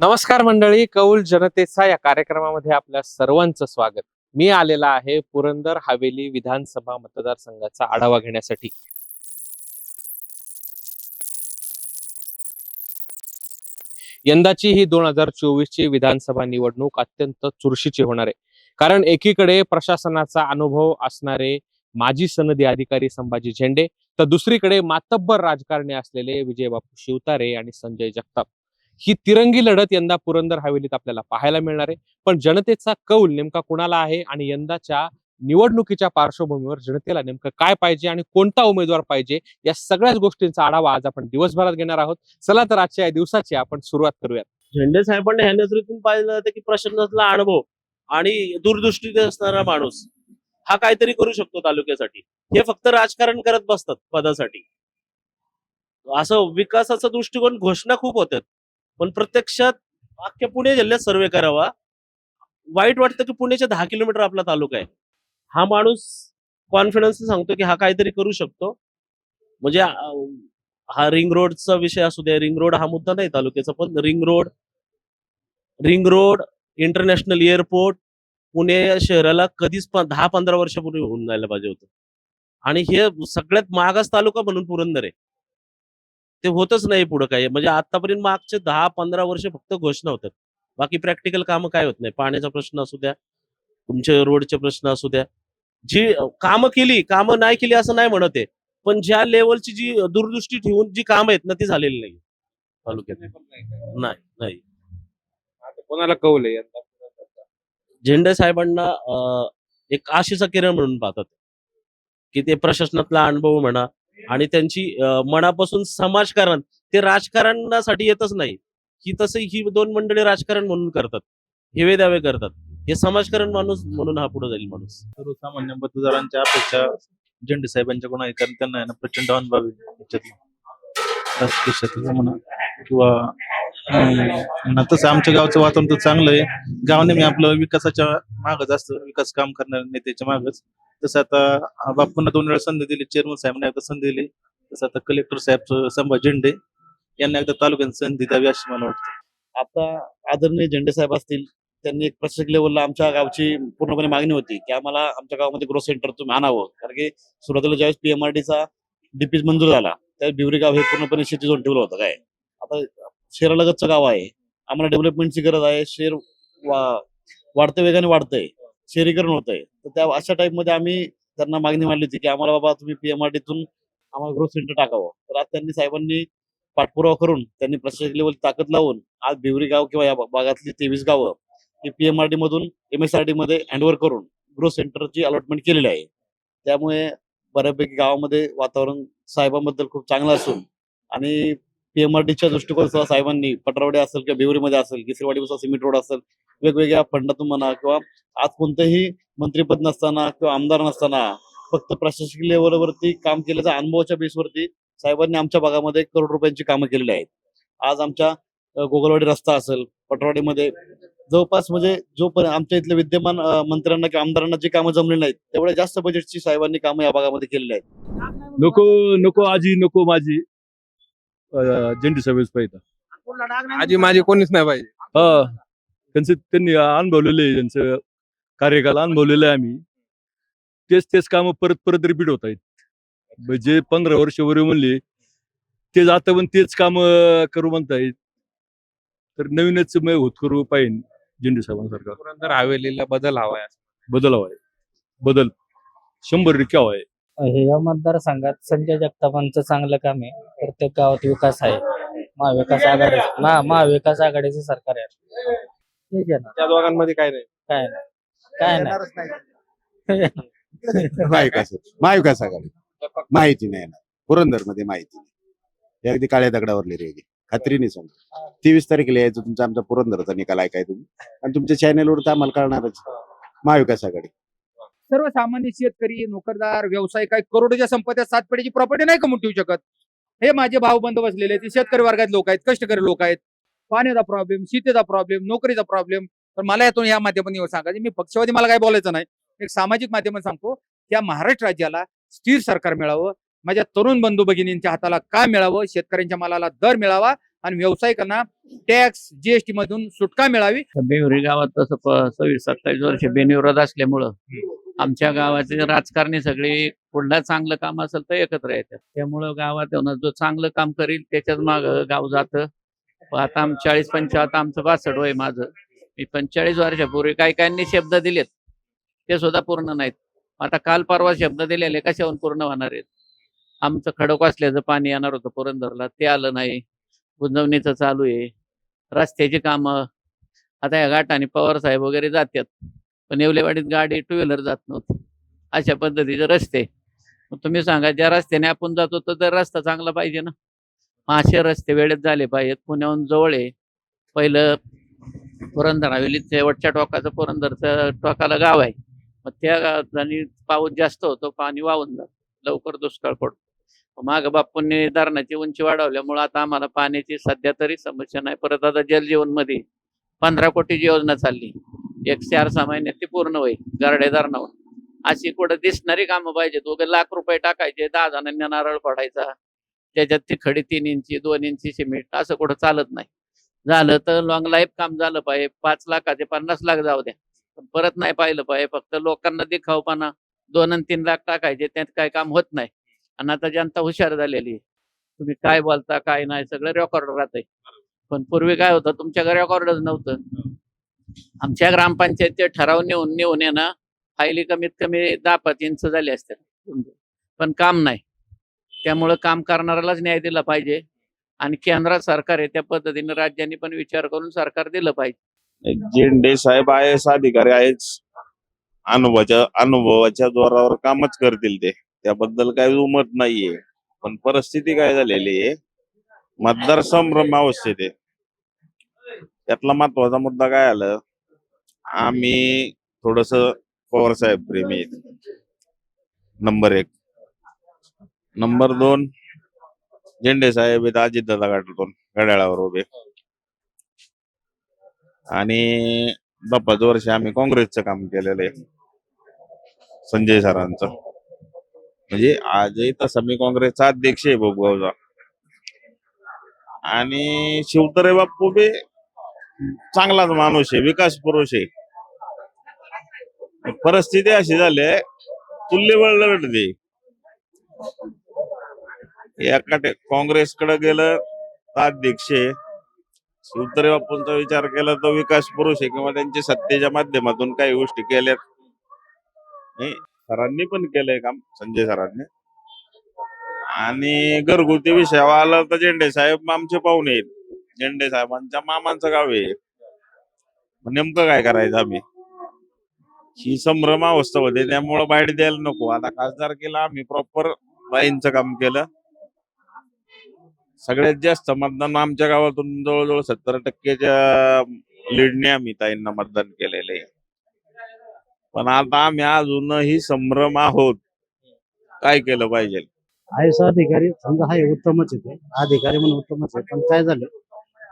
नमस्कार मंडळी कौल जनतेचा या कार्यक्रमामध्ये आपल्या सर्वांचं स्वागत. मी आलेला आहे पुरंदर हवेली विधानसभा मतदारसंघाचा आढावा घेण्यासाठी. यंदाची ही दोन हजार चोवीस ची विधानसभा निवडणूक अत्यंत चुरशीची होणार आहे. कारण एकीकडे प्रशासनाचा अनुभव असणारे माजी सनदी अधिकारी संभाजी झेंडे तर दुसरीकडे मातब्बर राजकारणी असलेले विजयबापू शिवतारे आणि संजय जगताप. ही तिरंगी लढत यंदा पुरंदर हवेलीत आपल्याला पाहायला मिळणार आहे. पण जनतेचा कौल नेमका कुणाला आहे आणि यंदाच्या निवडणुकीच्या पार्श्वभूमीवर जनतेला नेमकं काय पाहिजे आणि कोणता उमेदवार पाहिजे या सगळ्याच गोष्टींचा आढावा आज आपण दिवसभरात घेणार आहोत. चला तर आजच्या या दिवसाची आपण सुरुवात करूयात. झेंडे साहेबांनी ह्या नजरेतून पाहिलं जातं की प्रशासनातला अनुभव आणि दूरदृष्टी असणारा माणूस हा काहीतरी करू शकतो तालुक्यासाठी. हे फक्त राजकारण करत बसतात पदासाठी. असं विकासाचा दृष्टिकोन घोषणा खूप होतात पण प्रत्यक्षात अख्ख्या पुणे जिल्ह्यात सर्वे करावा. वाईट वाटतं की पुण्याच्या दहा किलोमीटर आपला तालुका आहे. हा माणूस कॉन्फिडन्स सांगतो की हा काहीतरी करू शकतो. म्हणजे हा रिंग रोडचा विषय असू दे रिंग रोड हा मुद्दा नाही तालुक्याचा पण ring road ring road international airport Pune शहराला कधीच दहा पंधरा वर्षापूर्वी होऊन जायला पाहिजे होतं. आणि हे सगळ्यात मागास तालुका म्हणून पुरंदर आहे. ते होतच नाही पुढं काही. म्हणजे आतापर्यंत मागचे दहा पंधरा वर्ष फक्त घोषणा होतात बाकी प्रॅक्टिकल कामं काय होत नाही. पाण्याचा प्रश्न असू द्या तुमचे रोडचे प्रश्न असू द्या. जी कामं केली कामं नाही केली असं नाही म्हणत आहे. पण ज्या लेवलची जी दूरदृष्टी ठेवून जी कामं आहेत ना ती झालेली नाही तालुक्यात. नाही नाही. कोणाला यंदा झेंडे साहेबांना एक आशेचा किरण म्हणून पाहतात. की ते प्रशासनातला अनुभव म्हणा आणि त्यांची मनापासून समाजकारण ते राजकारणासाठी येतच नाही. ही तसे ही दोन मंडळी राजकारण म्हणून करतात. हेवे दावे करतात. हे समाजकारण माणूस म्हणून हा पुढे जाईल माणूस. सर्वसामान्य मतदारांच्या अपेक्षा झेंडे साहेबांच्याकडून आहे कारण त्यांना प्रचंड अनुभव म्हणा किंवा तसं आमच्या गावचं वातावरण तर चांगलं आहे. गाव नेहमी आपलं विकासाच्या मागच असतं. विकास काम करणाऱ्या नेत्याच्या मागच. तसं आता बापूंना दोन वेळा संधी दिली. चेअरमन साहेबांना एकदा संधी दिली. तसं आता कलेक्टर साहेब संभा झेंडे यांना एकदा तालुक्यात संधी द्यावी अशी मला वाटतं. आता आदरणीय झेंडे साहेब असतील त्यांनी एक प्रशासक लेवलला आमच्या गावची पूर्णपणे मागणी होती की आम्हाला आमच्या गावामध्ये ग्रोथ सेंटर तुम्ही आणावं. कारण की सुरुवातीला ज्यावेळेस पीएमआरडीचा डीपीज मंजूर झाला त्यावेळेस भिवरी गाव हे पूर्णपणे शेती झोन ठेवलं होतं काय? आता शहरालगतचं गाव आहे. आम्हाला डेव्हलपमेंटची गरज आहे. शहर वा वेगाने वाढतंय. शहरीकरण होतंय. तर त्या अशा टाईपमध्ये आम्ही त्यांना मागणी मांडली होती की आम्हाला बाबा तुम्ही पीएमआरडीतून आम्हाला ग्रोथ सेंटर टाकावं. तर आज त्यांनी साहेबांनी पाठपुरावा करून त्यांनी प्रशासक लेवल ताकद लावून आज भिवरी गाव किंवा या भागातली तेवीस गावं ही पीएमआरडी मधून एमएसआरडी मध्ये हँडओव्हर करून ग्रोथ सेंटरची अलॉटमेंट केलेली आहे. त्यामुळे बऱ्यापैकी गावामध्ये वातावरण साहेबांबद्दल खूप चांगलं असून आणि पीएमआरडीच्या दृष्टिकोनासह साहेबांनी पटरावडे असेल किंवा बिवरीमध्ये असेल गिसरवाडीपासून सिमेंट रोड असेल वेगवेगळ्या फंडातून म्हणा किंवा आज कोणतंही मंत्रीपद नसताना किंवा आमदार नसताना फक्त प्रशासकीय लेवलवरती काम केल्याच्या अनुभवाच्या बेसवरती साहेबांनी आमच्या भागामध्ये करोड रुपयांची कामं केलेली आहेत. आज आमच्या गोगलवाडी रस्ता असेल पटवाडीमध्ये जवळपास म्हणजे जोपर्यंत आमच्या इथल्या विद्यमान मंत्र्यांना किंवा आमदारांना जी कामं जमली नाहीत तेवढ्या जास्त बजेटची साहेबांनी कामं या भागामध्ये केलेली आहेत. नको नको आजी नको माझी. झेंडे साहेबच पाहिजे. आजी माझी कोणीच नाही पाहिजे हा. त्यांचं त्यांनी अनुभवलेलं आहे त्यांचं कार्यकाल अनुभवलेलं आहे आम्ही. तेच तेच काम परत परत रिपीट होत आहेत. म्हणजे पंधरा वर्ष वगैरे म्हणले तेच आता पण तेच काम करू म्हणतायत. तर नवीनच मग होत करू पाहिजे झेंडे साहेबांसारखा. पुरंदर हवेलीला बदल हवाय. बदल हवाय. बदल. शंभर टक्के हवाय. हे या मतदारसंघात संजय जगतापांचं चांगलं काम आहे. प्रत्येक गावात विकास आहे. महाविकास आघाडी महा महाविकास आघाडीचं सरकार आहे. आहे ना. त्या दोघांमध्ये काय नाही. काय नाही. काय नाही. महाविकास महाविकास आघाडी. माहिती नाही येणार. पुरंदरमध्ये माहिती नाही. अगदी काळ्या दगडावरली रेगी खात्रीने सांगतो तेवीस तारखेला यायचं तुमचा आमचा पुरंदरचा निकाल ऐकाय तुम्ही आणि तुमच्या चॅनेलवर तर आम्हाला कळणारच. महाविकास आघाडी. सर्वसामान्य शेतकरी नोकरदार व्यवसाय काय करोडोच्या संपत्त्या सात पिढीची प्रॉपर्टी नाही कमवून ठेवू शकत. हे माझे भाऊ बंद बसलेले आहेत हे शेतकरी वर्गात लोक आहेत कष्टकरी लोक आहेत. पाण्याचा प्रॉब्लेम शेतीचा प्रॉब्लेम नोकरीचा प्रॉब्लेम तर मला यातून या माध्यमातून येऊन सांगायचं मी पक्षवादी मला काय बोलायचं नाही. एक सामाजिक माध्यमात सांगतो या महाराष्ट्र राज्याला स्थिर सरकार मिळावं माझ्या तरुण बंधू भगिनींच्या हाताला काय मिळावं शेतकऱ्यांच्या मालाला दर मिळावा आणि व्यावसायिकांना टॅक्स जीएसटी मधून सुटका मिळावी. बेवरी गावात तसं सव्वीस सत्तावीस वर्ष बेनिवृत्त असल्यामुळं आमच्या गावाचे राजकारणी सगळे कुठला चांगलं काम असेल तर एकत्र येतात. त्यामुळं गावात येऊन जो चांगलं काम करील त्याच्याच माग गाव जातं. आता आम चाळीस पंचावत आता आमचं बासष्ट वय माझं. मी पंचेचाळीस वर्षापूर्वी काही काहींनी शब्द दिलेत. ते सुद्धा पूर्ण नाहीत. आता काल परवा शब्द दिलेले कशाहून पूर्ण होणार आहेत? आमचं खडक असल्याचं पाणी येणार होतं पुरंदरला. ते आलं नाही. गुंजवणीचं चालू आहे. रस्त्याची कामं. आता या घाटाने पवार साहेब वगैरे जातात. पण येवलेवाडीत गाडी टू व्हीलर जात नव्हती. अशा पद्धतीचे रस्ते. मग तुम्ही सांगा ज्या रस्त्याने आपण जातो तर रस्ता चांगला पाहिजे ना? असे रस्ते वेळेत झाले पाहिजेत. पुण्याहून जवळ आहे. पहिलं पुरंदर हवेलीत शेवटच्या टोकाचं पुरंदरचं टोकाला गाव आहे. मग त्या गावात आणि पाऊस जास्त होतो पाणी वाहून जात. लवकर दुष्काळ पडतो. माग बापूंनी धरणाची उंची वाढवल्यामुळे आता आम्हाला पाण्याची सध्या तरी समस्या नाही. परत आता जलजीवनमध्ये पंधरा कोटीची योजना चालली. एक चार सहा महिन्यात ती पूर्ण होईल गारडे नवून अशी कुठं दिसणारी कामं पाहिजेत उगे लाख रुपये टाकायचे दहा जणांना नारळ पडायचा त्याच्यात ती खडी तीन इंची दोन इंची सिमेंट असं कुठं चालत नाही. झालं तर लॉंग लाईफ काम झालं पाहिजे पाच लाखाचे पन्नास लाख जाऊ द्या. पण परत नाही पाहिलं पाहिजे फक्त लोकांना दिखावपणा दोन आणि तीन लाख टाकायचे त्यात काय काम होत नाही. आणि आता जनता हुशार झालेली आहे. तुम्ही काय बोलता काय नाही सगळं रेकॉर्ड राहतंय. पण पूर्वी काय होतं तुमच्याकडे रेकॉर्डच नव्हतं. आमच्या ग्रामपंचायतीचे ठराव नेऊन नेऊन येणं फायली कमीत कमी दहा पाच इंच झाली असते. पण काम नाही. त्यामुळं काम करणाऱ्यालाच न्याय दिला पाहिजे. आणि केंद्र सरकार आहे त्या पद्धतीने राज्यांनी पण विचार करून सरकार दिलं पाहिजे. झेंडे साहेब आय एस अधिकारी आहेच अनुभवाच्या अनुभवाच्या जोरावर कामच करतील ते. त्याबद्दल काही उमत नाहीये. पण परिस्थिती काय झालेली आहे? मतदार संभ्रम अवस्थेत आहे. त्यातला महत्त्वाचा मुद्दा काय आलं? आम्ही थोडस पवार साहेब प्रेमी नंबर एक. नंबर दोन झेंडे साहेब आहेत अजितदादा गाठून घड्याळावर उभे. आणि बापाच वर्ष आम्ही काँग्रेसचं काम केलेलं आहे. संजय सरांचं. म्हणजे आजही तसा मी काँग्रेसचा अध्यक्ष आहे बोबगावचा. आणि शिवतरे बाप्पू बी चांगलाच माणूस आहे विकास पुरुष आहे. परिस्थिती अशी झाली आहे तुल्यबळ लढते एका काँग्रेसकडे गेलं तर अध्यक्ष आहे बापूंचा विचार केला तर विकास पुरुष आहे किंवा त्यांच्या सत्तेच्या माध्यमातून काही गोष्टी केल्यात. सरांनी पण केलंय काम संजय सरांनी. आणि घरगुती विषयावर आलं तर झेंडे साहेब आमचे पाहुणे आहेत. झेंडे साहेबांच्या मामांचं गाव आहे. नेमकं काय करायचं आम्ही? ही संभ्रम अवस्था होते त्यामुळं बाहेर द्यायला नको. आता खासदार केला आम्ही प्रॉपर बाईंचं काम केलं. सगळ्यात जास्त मतदान आमच्या गावातून जवळजवळ सत्तर टक्केच्या लीडने आम्ही ताईंना मतदान केलेलं आहे. पण आता आम्ही अजूनही संभ्रम आहोत. काय केलं पाहिजे? आय एस अधिकारी समजा हा उत्तमच आहे अधिकारी म्हणून उत्तमच आहे पण काय झालं?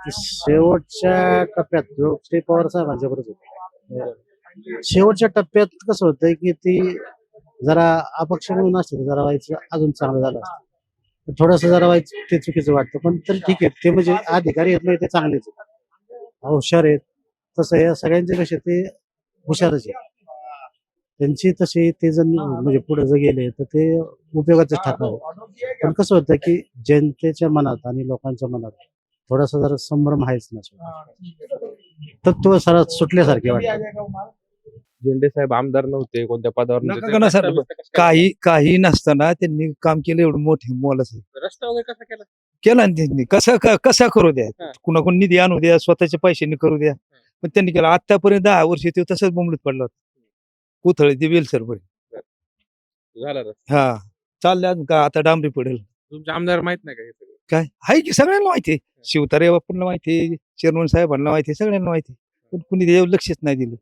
शेवटच्या टप्प्यात जो ते पवार साहेबांच्या बरोबर होते. शेवटच्या टप्प्यात कसं होतंय की ती जरा अपक्ष म्हणून असते जरा व्हायचं अजून चांगलं झालं असतं. थोडस जरा व्हायचं ते चुकीचं वाटतं पण तरी ठीक आहे ते म्हणजे अधिकारी येत नाही ते चांगलेच आहेत. हुशार आहेत. तसं या सगळ्यांचे कसे ते हुशारच आहेत. त्यांची तशी ते जण म्हणजे पुढे जर गेले तर ते उपयोगाचे ठरणार पण कसं होतं की जनतेच्या मनात आणि लोकांच्या मनात थोडासा जरा संभ्रम आहेच ना तत्व सर सुटल्यासारखे वाटतं. झेंडे साहेब आमदार नव्हते कोणत्या पदावर नका सर, काही काही नसताना त्यांनी काम केलं एवढं मोठे मोलाचं? रस्ता वगैरे कसा केला? केलं ना त्यांनी. कसा क- कसा करू द्या? हा. कुणाकडून निधी आणू द्या स्वतःच्या पैशांनी करू द्या. पण त्यांनी केलं. आतापर्यंत दहा वर्ष ते तसंच बोंबलत पडला होता. कोथळे ते वेलसर पर्यंत. झाला रस्ता. हा. चालल्या अजून का? आता डांबरी पडेल. तुमचे आमदार माहीत नाही का हे सगळं? काय? आहे की सगळ्यांना माहिती आहे. शिवतारे बापूंना माहिती आहे चेअरमन साहेबांना माहिती आहे सगळ्यांना माहिती आहे. पण कुणी त्याच्यावर लक्षच नाही दिलं.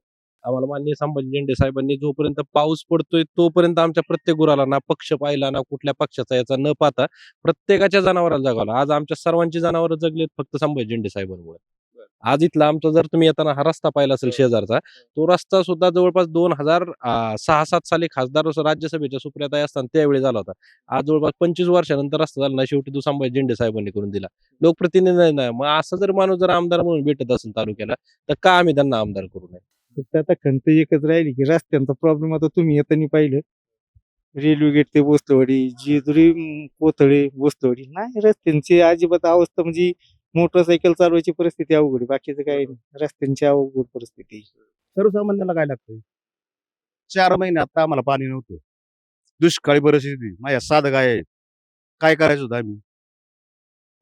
आम्हाला माननीय संभाजी झेंडे साहेबांनी जोपर्यंत पाऊस पडतोय तोपर्यंत आमच्या प्रत्येक गुराला ना पक्ष पाहिला ना कुठल्या पक्षाचा याचा न पाहता प्रत्येकाच्या जनावराला जगावला. आज आमच्या सर्वांची जनावर जगलेत फक्त संभाजी झेंडे साहेबांमुळे. आज इथला आमचा जर तुम्ही येताना हा रस्ता पाहिला असेल शेजारचा तो रस्ता सुद्धा जवळपास दोन हजार सहा सात साली खासदार राज्यसभेच्या सुप्रियाताई असताना त्यावेळी झाला होता. आज जवळपास पंचवीस वर्षानंतर रस्ता झाला ना शेवटी संभाजी झेंडे साहेबांनी करून दिला. लोकप्रतिनिधी नाही मग असं जर माणूस जर आमदार म्हणून भेटत असेल तालुक्याला तर का आम्ही त्यांना आमदार करू नये? फक्त आता खंत एकच राहिली की रस्त्यांचा प्रॉब्लेम आता तुम्ही येताना पाहिलं. रेल्वे गेट ते बोसलवाडी जेजुरी कोथळे बोसलवाडी नाही रस्त्यांची अजिबात अवस्था म्हणजे मोटरसायकल चालवायची परिस्थिती अवघड आहे. बाकीचं काही नाही. रस्त्यांची अवघड परिस्थिती आहे. सर्वसामान्याला काय लागतंय? चार महिने आता आम्हाला पाणी नव्हतं. दुष्काळी परिस्थिती. माझ्या साध गाय आहेत काय करायचं होतं आम्ही?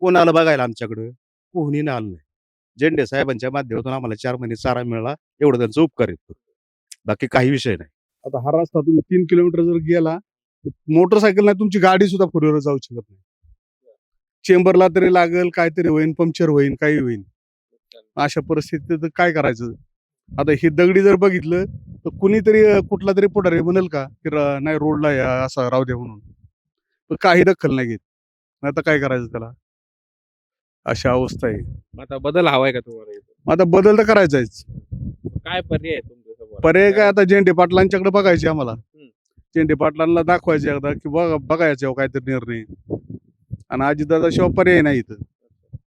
कोण आलं बघायला आमच्याकडं? कोणी नाही आलं नाही. झेंडे साहेबांच्या माध्यमातून आम्हाला चार महिने चारा मिळाला. एवढं त्यांचं उपकार येतो बाकी काही विषय नाही. आता हा रस्ता तुम्ही तीन किलोमीटर जर गेला मोटरसायकल नाही तुमची गाडी सुद्धा फोरवर जाऊ शकत नाही. चेंबरला तरी लागेल काहीतरी होईन पंक्चर होईन काही होईन. अशा परिस्थितीत काय करायचं? आता ही दगडी जर बघितलं तर कुणीतरी कुठला तरी पुढारी म्हणेल का की नाही रोडला या असा राहू दे म्हणून. पण काही दखल नाही घेत. आता काय करायचं त्याला? अशा अवस्था आहे. आता बदल हवाय का तुम्हाला आता बदल तर करायचाच काय पर्याय पर्याय काय आता झेंडे पाटलांच्याकडे बघायचे आम्हाला. झेंडे पाटलांना दाखवायचे एकदा की बघा बघायचे हो काहीतरी निर्णय. आणि अजितदादा शिवाय पर्याय नाही इथं.